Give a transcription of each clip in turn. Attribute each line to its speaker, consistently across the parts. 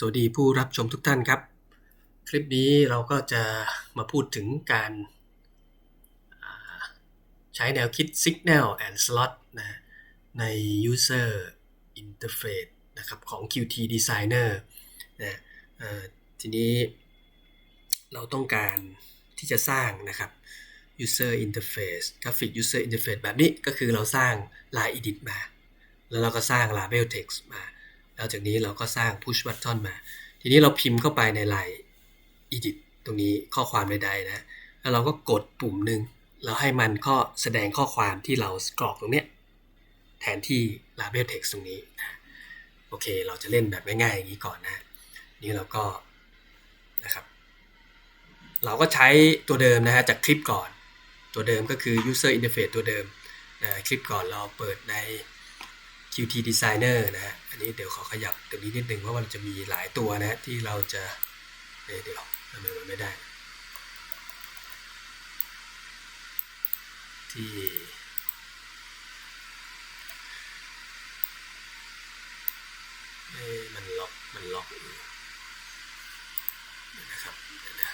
Speaker 1: สวัสดีผู้รับชมทุกท่านครับ คลิปนี้เราก็จะมาพูดถึงการใช้แนวคิด Signal and Slot นะใน User Interface นะครับของ Qt Designer นะทีนี้เราต้องการที่จะสร้างนะครับ User Interface Graphic User Interface แบบนี้ก็คือเราสร้าง Line Edit มา แล้วเราก็สร้าง Label Text มา แล้วจากนี้เราก็สร้าง push button มา ทีนี้เราพิมพ์เข้าไปในไลน์ edit ตรงนี้ข้อความใดๆนะ แล้วเราก็กดปุ่มหนึ่งแล้วให้มันก็แสดงข้อความที่เรากรอกตรงเนี้ยแทนที่ label text ตรงนี้นะโอเค เราจะเล่นแบบง่ายๆอย่างนี้ก่อนนะ นี่เราก็นะครับ เราก็ใช้ตัวเดิมนะฮะจากคลิปก่อน ตัวเดิมก็คือ user interface ตัวเดิมนะคลิปก่อนเราเปิดใน Qt Designer นะ นี้เดี๋ยวขอขยับตรงนี้นิดนึงเพราะว่ามันจะมีหลายตัวนะที่เราจะเดี๋ยวทำไมมันไม่ได้ ที่มันล็อกมันล็อกนะครับนะ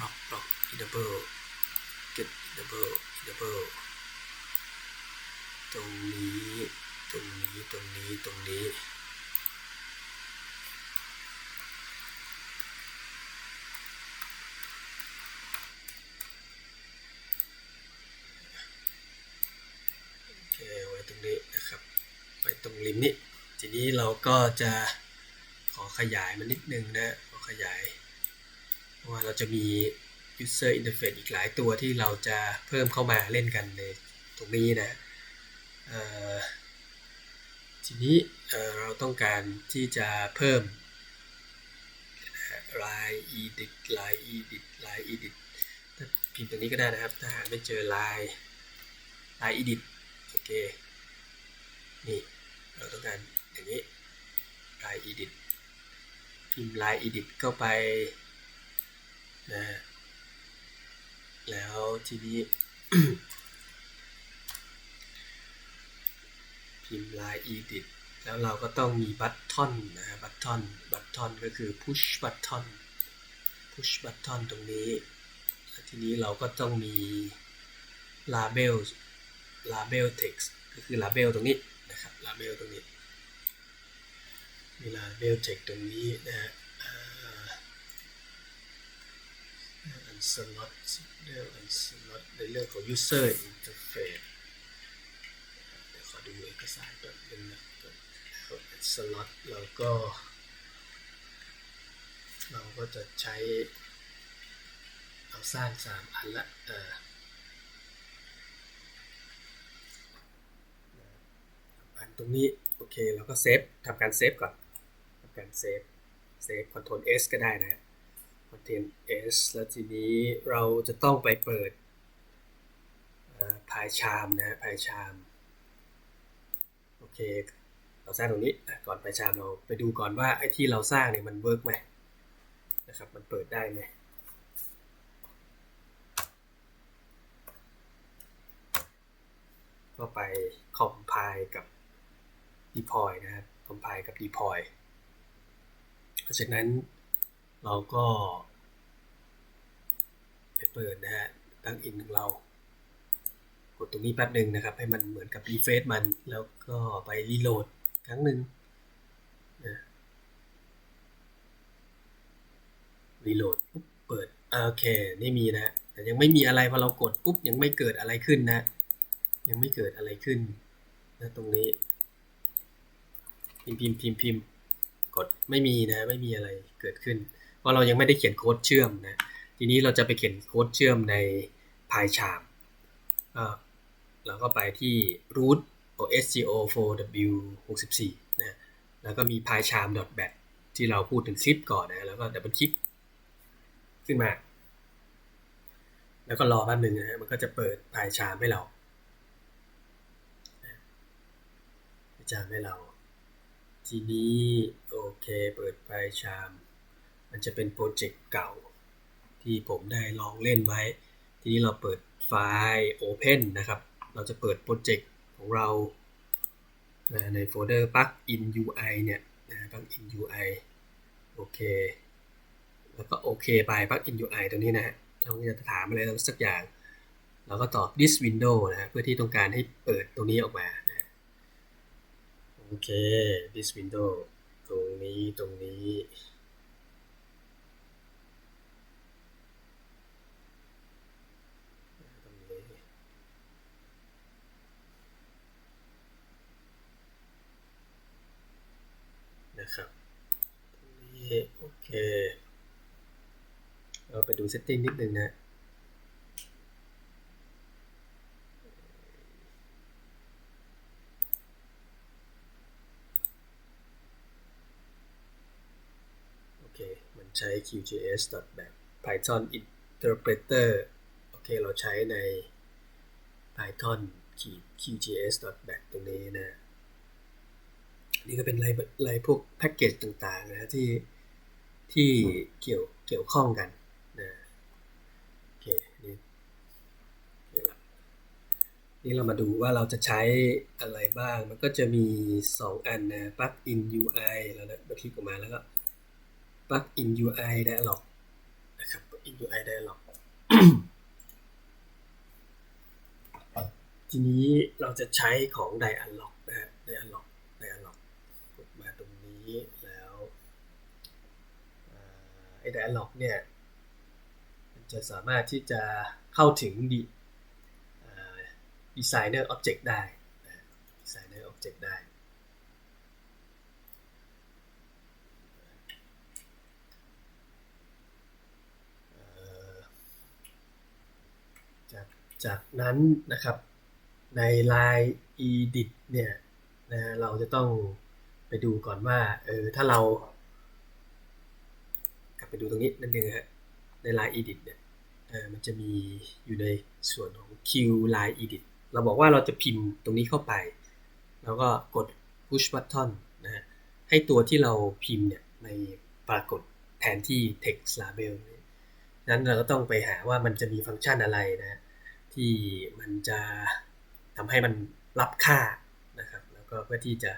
Speaker 1: ล็อกล็อก enable get enable enable ตรงนี้ ตรงนี้ ตรงนี้ ตรงนี้ โอเค ไว้ตรงนี้นะครับไว้ตรงริมนี้ ทีนี้เราก็จะขอขยายมันนิดนึงนะ ขอขยาย เพราะว่าเราจะมี user interface อีกหลายตัวที่เราจะเพิ่มเข้ามาเล่นกันในตรงนี้นะทีนี้เอ่อเราต้องการที่จะเพิ่ม line edit line edit line edit ถ้าพิมพ์ตรงนี้ก็ได้นะครับ ถ้าหาไม่เจอ line line edit โอเค นี่ เราต้องการอย่างนี้ line edit พิมพ์ line edit เข้าไปนะ แล้วทีนี้ พิมพ์ line edit แล้วเราก็ต้องมีบัตทอนนะฮะบัตทอนบัตทอนก็คือ push button push button ตรงนี้แล้วทีนี้เราก็ต้องมี label label text ก็คือ label ตรงนี้นะครับ label ตรงนี้มี label text ตรงนี้นะฮะอัน slot signal อัน slot ในเรื่องของ user interface เดี๋ยวขอดูเอกสารแป๊บนึงนะสล็อตเราก็ เราก็จะใช้เราสร้างสามอันละเอออันตรงนี้ โอเค เราก็เซฟทำการเซฟก่อนทำการเซฟ เซฟ Ctrl S ก็ได้นะ Ctrl S แล้วทีนี้เราจะต้องไปเปิดพายชามนะพายชาม โอเค เราสร้างตรงนี้ก่อนไปชามเราไปดูก่อนว่าไอ้ที่เราสร้างเนี่ยมันเวิร์กไหมนะครับมันเปิดได้ไหมก็ไปคอมไพล์กับ deploy นะครับคอมไพล์กับ deploy หลังจากนั้น เราก็ไปเปิดนะฮะตั้งอินของเรา กดตรงนี้แป๊บหนึ่งนะครับ ให้มันเหมือนกับรีเฟซมัน แล้วก็ไปรีโหลดครั้งหนึ่งนะรีโหลดปุ๊บเปิดโอเคนี่มีนะแต่ยังไม่มีอะไรพอเรากดปุ๊บยังไม่เกิดอะไรขึ้นนะ ยังไม่เกิดอะไรขึ้นนะตรงนี้ พิมพ์พิมพ์พิมพ์พิมพ์กดไม่มีนะ ไม่มีอะไรเกิดขึ้น เพราะเรายังไม่ได้เขียนโค้ดเชื่อมนะทีนี้เราจะไปเขียนโค้ดเชื่อมใน PyCharm เราก็ไปที่ root osco 4w 64นะแล้วก็มี pycharm.bat ที่เราพูดถึงคลิปก่อนนะ แล้วก็ดับเบิลคลิกขึ้นมา แล้วก็รอแป๊บนึงนะมันก็จะเปิด pycharm ให้เรา pycharm ให้เรา ทีนี้ โอเค เปิด pycharm มันจะเป็นโปรเจกต์เก่า ที่ผมได้ลองเล่นไว้ ทีนี้เราเปิดไฟล์ Open นะครับ เราจะเปิดโปรเจกต์ของเราในโฟลเดอร์ plugin UI เนี่ยนะ plugin UI โอเค แล้วก็โอเคไป plugin UI ตรงนี้นะฮะเราจะถามอะไรสักอย่าง เราก็ตอบ this window นะเพื่อที่ต้องการให้เปิดตรงนี้ออกมานะโอเค this window ตรงนี้ตรงนี้นะครับตรงนี้ โอเค เราไปดูเซตติ้งนิดนึงนะโอเคมันใช้ QGIS แบบ Python Interpreter โอเค เราใช้ใน Python QGIS แบบตรงนี้นะ นี่ก็เป็นรายรายพวกแพ็กเกจต่างๆนะที่ ที่เกี่ยวเกี่ยวข้องกันนะโอเคนี่นี่เรามาดูว่าเราจะใช้อะไรบ้าง มันก็จะมี 2 อันนะ plugin UI แล้วนะมาคลิกออกมาแล้วก็ plugin UI dialog นะครับ plugin UI dialog ทีนี้เราจะใช้ของ dialog นะฮะ dialog dialog กดมาตรงนี้แล้วไอ้ dialog เนี่ยมันจะสามารถที่จะเข้าถึงดี designer object ได้นะ designer object ได้ จากจากนั้นนะครับใน line edit เนี่ยนะเราจะต้องไปดูก่อนว่าเออถ้าเรา ไปดูตรงนี้นั่นเองฮะใน line edit เนี่ยมันจะมีอยู่ในส่วนของ Q line edit เราบอกว่าเราจะพิมพ์ตรงนี้เข้าไป แล้วก็กด push button นะฮะให้ตัวที่เราพิมพ์เนี่ยในปรากฏแทนที่ text label นั้นเราก็ต้องไปหาว่ามันจะมีฟังก์ชันอะไรนะที่มันจะทำให้มันรับค่านะครับ แล้วก็เพื่อที่จะ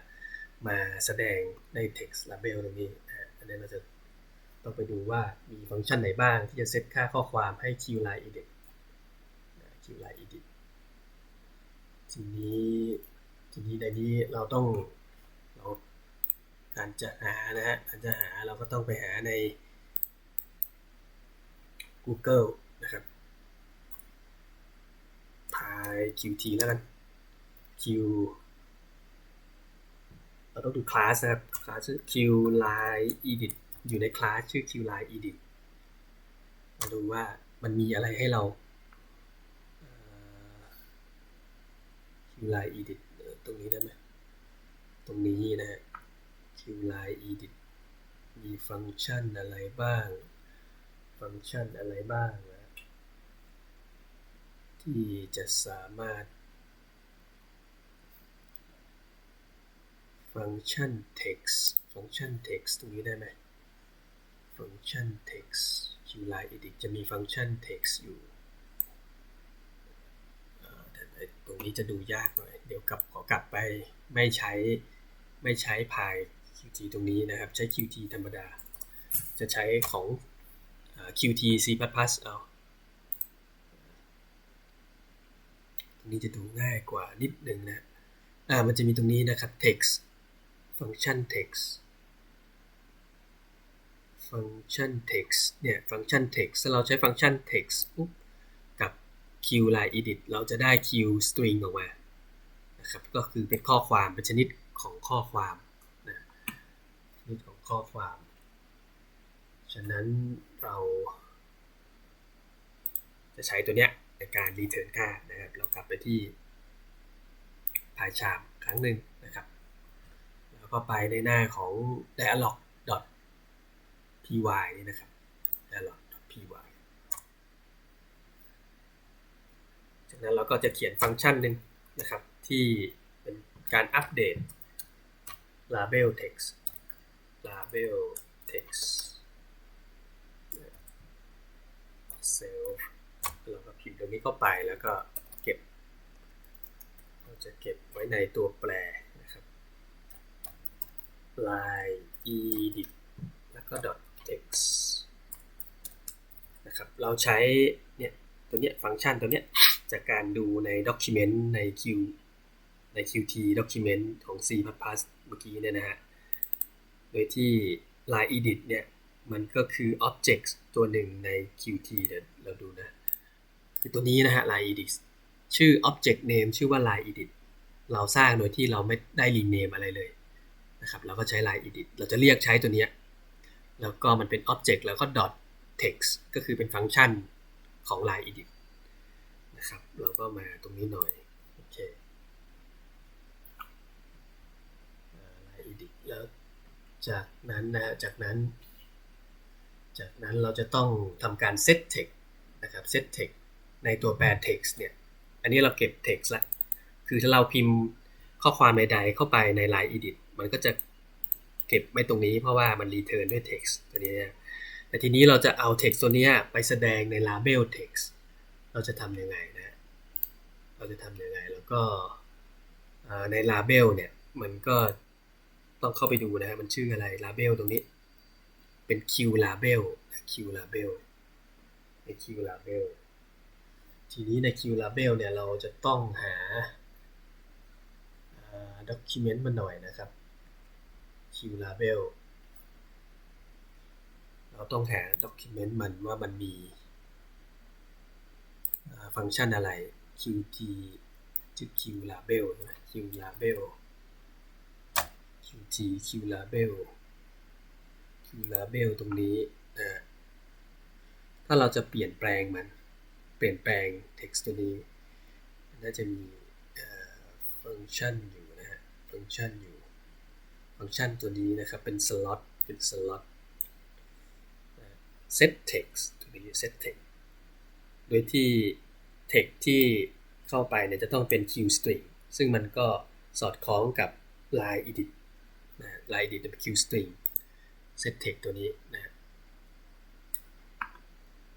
Speaker 1: มาแสดงใน text label ตรงนี้อันนี้เราจะ ต้องไปดูว่ามีฟังก์ชันไหนบ้างที่จะเซตค่าข้อความให้ qline edit qline edit ทีนี้ทีนี้ในนี้เราต้องเราการจะหานะฮะการจะหาเราก็ต้องไปหาใน Google นะครับ pyqt แล้วกัน q เราต้องดูคลาสนะครับ คลาสชื่อ q line edit อยู่ในคลาสชื่อ q line edit มาดูว่ามันมีอะไรให้เรา q line edit ตรงนี้ได้ไหมตรงนี้นะฮะ q line edit มีฟังก์ชันอะไรบ้าง ฟังก์ชันอะไรบ้างนะ ที่จะสามารถ ฟังก์ชัน text ฟังก์ชัน text ตรงนี้ได้ไหม ฟังก์ชัน text qline edit จะมีฟังก์ชัน text อยู่ตรงนี้จะดูยากหน่อย เดี๋ยวกลับขอกลับไปไม่ใช้ไม่ใช้พาย qt ตรงนี้นะครับ ใช้ qt ธรรมดา จะใช้ของ qt c++ เอาตรงนี้จะดูง่ายกว่านิดหนึ่งนะ อ่า มันจะมีตรงนี้นะครับ text ฟังก์ชัน text ฟังก์ชัน text เนี่ยฟังก์ชัน text ถ้าเราใช้ฟังก์ชัน text ปุ๊บกับ q line edit เราจะได้ q string ออกมานะครับก็คือเป็นข้อความเป็นชนิดของข้อความนะชนิดของข้อความ ฉะนั้นเราจะใช้ตัวเนี้ยในการ return ค่านะครับเรากลับไปที่ PyCharm ครั้งหนึ่งนะครับ แล้วก็ไปในหน้าของ dialog p y นี่นะครับ dialog.py จากนั้นเราก็จะเขียนฟังก์ชันหนึ่งนะครับ ที่เป็นการอัปเดต label text label text self เราก็พิมพ์ตรงนี้เข้าไปแล้วก็เก็บจะเก็บไว้ในตัวแปรนะครับ line edit แล้วก็ dot x นะครับ เราใช้เนี่ยตัวเนี้ยฟังก์ชันตัวเนี้ยจากการดูใน document ใน Q ใน Qt document ของ C++ เมื่อกี้เนี่ยนะฮะ โดยที่ line edit เนี่ยมันก็คือ object ตัวหนึ่งใน Qt เดี๋ยวเราดูนะ คือตัวนี้นะฮะ line edit ชื่อ object name ชื่อว่า line edit เราสร้างโดยที่เราไม่ได้ rename อะไรเลยนะครับ เราก็ใช้ line edit เราจะเรียกใช้ตัวเนี้ย แล้วก็มันเป็น object แล้วก็ dot text ก็คือเป็นฟังก์ชันของ line edit นะครับ เราก็มาตรงนี้หน่อย โอเค line edit แล้วจากนั้นนะ จากนั้น จากนั้นเราจะต้องทำการ set text นะครับ set text ในตัวแปร text เนี่ย อันนี้เราเก็บ text ละ คือถ้าเราพิมพ์ข้อความใดๆเข้าไปใน line edit มันก็จะ เก็บไม่ตรงนี้เพราะว่ามัน return ด้วย text ตัวนี้นะแต่ทีนี้เราจะเอา text ตัวนี้ไปแสดงใน label text เราจะทำยังไงนะเราจะทำยังไงแล้วก็ใน label เนี่ยมันก็ต้องเข้าไปดูนะฮะมันชื่ออะไร label ตรงนี้ เป็น Q label Q label ใน Q label ทีนี้ใน Q label เนี่ยเราจะต้องหา document มาหน่อยนะครับ Q label เราต้องหา document มันว่ามันมีฟังก์ชันอะไร qt ชื่อ q label ใช่ไหม q label qt q label q label ตรงนี้นะถ้าเราจะเปลี่ยนแปลงมัน เปลี่ยนแปลง text ตัวนี้ น่าจะมีฟังก์ชันอยู่นะฮะ ฟังก์ชันอยู่ ฟังก์ชันตัวนี้นะครับ เป็น slot เป็น slot set text ตัวนี้ set text โดยที่ text ที่เข้าไปเนี่ยจะต้องเป็น q string ซึ่งมันก็สอดคล้องกับ line edit นะ line edit เป็น q string set text ตัวนี้นะ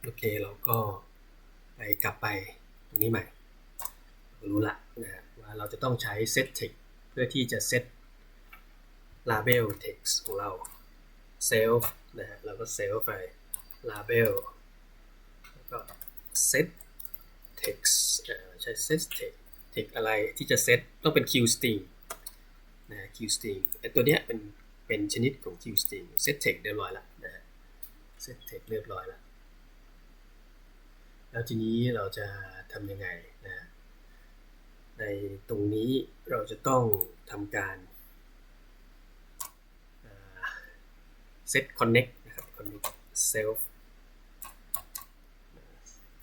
Speaker 1: โอเคเราก็ไปกลับไปตรงนี้ใหม่ รู้ละนะว่าเราจะต้องใช้ set text เพื่อที่จะ set label text ของเรา self นะฮะเราก็ self ไป label แล้วก็ set text ใช้ set text text อะไรที่จะ set ต้องเป็น q string นะ q string ไอตัวเนี้ยเป็นเป็นชนิดของ q string set text เรียบร้อยแล้วนะ set text เรียบร้อยแล้วแล้วทีนี้เราจะทำยังไงนะในตรงนี้เราจะต้องทำการ set connect นะครับ connect self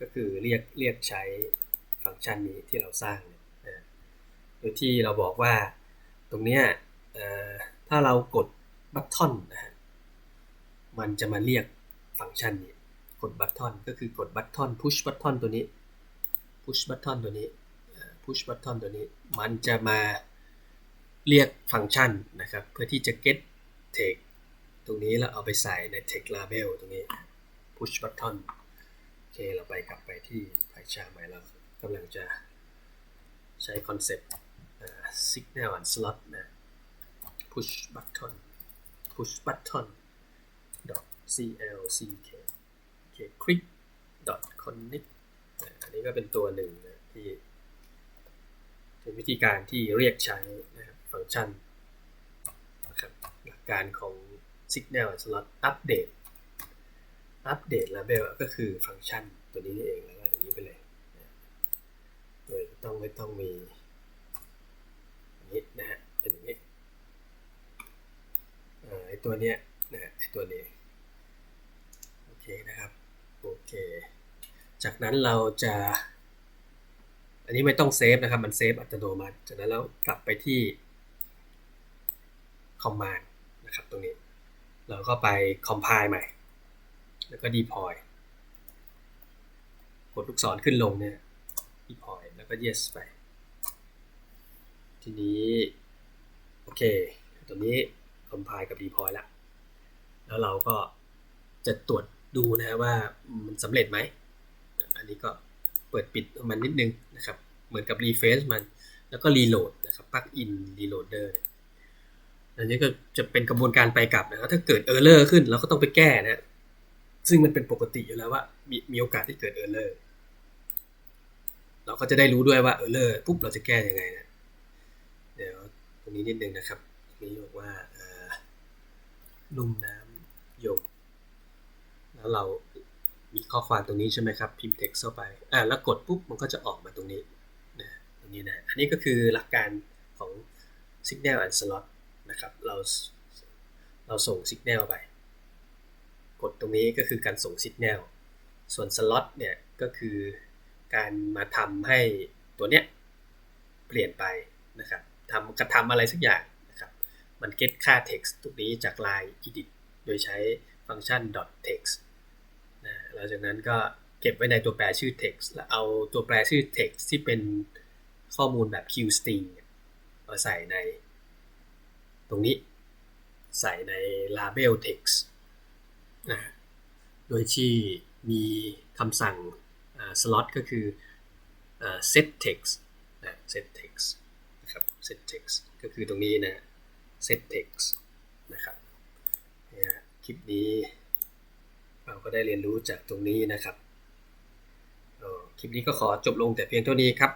Speaker 1: ก็คือเรียกเรียกใช้ฟังก์ชันนี้ที่เราสร้างนะโดยที่เราบอกว่าตรงเนี้ยถ้าเรากดบัตทอนนะฮะมันจะมาเรียกฟังก์ชันนี้กดบัตทอนก็คือกดบัตทอน push บัตทอนตัวนี้ push บัตทอนตัวนี้ push บัตทอนตัวนี้ มันจะมาเรียกฟังก์ชันนะครับ เพื่อที่จะ get text ตรงนี้แล้วเอาไปใส่ใน text label ตรงนี้ push button โอเค เราไปกลับไปที่ไฟชาใหม่เรากำลังจะใช้คอนเซ็ปต์ signal and slot นะ push button push button dot clck โอเค click dot connect อันนี้ก็เป็นตัวหนึ่งนะที่เป็นวิธีการที่เรียกใช้นะครับฟังก์ชันนะครับหลักการของ signal and slot update update label ก็คือฟังก์ชันตัวนี้นี่เองแล้วก็อย่างนี้ไปเลยโดยต้องไม่ต้องมีอย่างนี้นะฮะเป็นอย่างนี้ไอตัวเนี้ยนะฮะไอตัวนี้โอเคนะครับโอเคจากนั้นเราจะ อันนี้ไม่ต้องเซฟนะครับ มันเซฟอัตโนมัติ จากนั้นเรากลับไปที่ command นะครับตรงนี้ เราก็ไป compile ใหม่ แล้วก็ deploy กดลูกศรขึ้นลงเนี่ย deploy แล้วก็ yes ไป ทีนี้ โอเค ตัวนี้ compile กับ deploy แล้วแล้วเราก็จะตรวจดูนะว่ามันสำเร็จไหม อันนี้ก็เปิดปิดมันนิดนึงนะครับ เหมือนกับ refresh มัน แล้วก็รีโหลดนะครับปลั๊กอินรีโหลดเด อันนี้ก็จะเป็นกระบวนการไปกลับนะครับถ้าเกิดเออร์เลอร์ขึ้นเราก็ต้องไปแก้นะซึ่งมันเป็นปกติอยู่แล้วว่ามีมีโอกาสที่เกิดเออร์เลอร์เราก็จะได้รู้ด้วยว่าเออร์เลอร์ปุ๊บเราจะแก้ยังไงนะเดี๋ยวตรงนี้นิดนึงนะครับนี้บอกว่าลุ่มน้ำยมแล้วเรามีข้อความตรงนี้ใช่ไหมครับ พิมพ์ text เข้าไปอ่าแล้วกดปุ๊บมันก็จะออกมาตรงนี้นะตรงนี้นะ อันนี้ก็คือหลักการของ signal and slot นะครับ เราเราส่ง signal ไป กดตรงนี้ก็คือการส่ง signal ส่วน slot เนี่ยก็คือการมาทำให้ตัวเนี้ยเปลี่ยนไปนะครับทำกระทำอะไรสักอย่างนะครับ มัน get ค่า text ตรงนี้จาก line edit โดยใช้ฟังก์ชัน .text นะหลังจากนั้นก็เก็บไว้ในตัวแปรชื่อ text แล้วเอาตัวแปรชื่อ text ที่เป็นข้อมูลแบบ q string มาใส่ใน ตรงนี้ ใส่ใน label text นะโดยที่มีคำสั่ง slot ก็คือ set text นะ set text นะครับ set text ก็คือตรงนี้นะ set text นะครับคลิปนี้เราก็ได้เรียนรู้จากตรงนี้นะครับคลิปนี้ก็ขอจบลงแต่เพียงเท่านี้ครับ